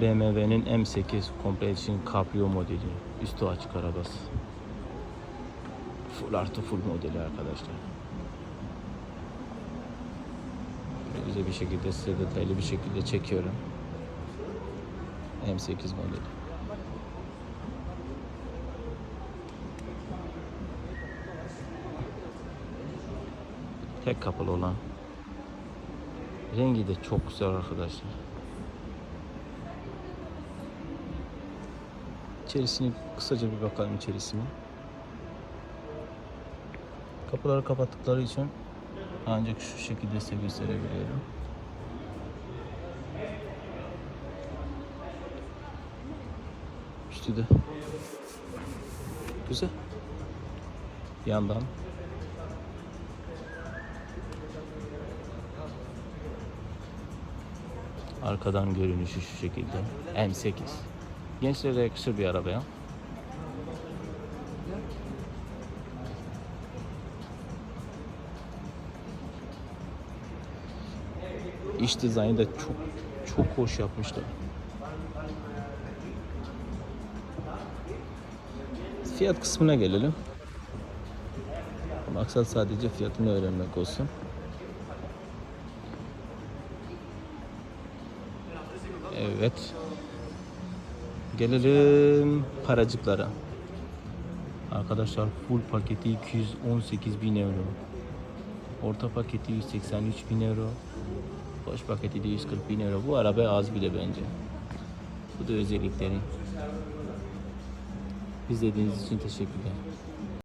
BMW'nin M8 Competition Cabrio modeli. Üstü açık arabası. Full artı full modeli arkadaşlar. Böyle Güzel bir şekilde size detaylı bir şekilde çekiyorum. M8 modeli. Tek kapılı olan. Rengi de çok güzel arkadaşlar. İçerisini kısaca bir bakalım içerisine. Kapıları kapattıkları için ancak şu şekilde size gösterebiliyorum. Üstü de güzel. Yandan Arkadan görünüşü şu şekilde. M8. Gençlere yakışır bir arabaya. İç dizaynı da çok çok hoş yapmışlar. Fiyat kısmına gelelim. Maksat sadece fiyatını öğrenmek olsun. Evet. Gelelim paracıklara. Arkadaşlar full paketi 218 bin euro. Orta paketi 183 bin euro. Boş paketi de 140 bin euro. Bu araba az bile bence. Bu da özellikleri. İzlediğiniz için teşekkürler.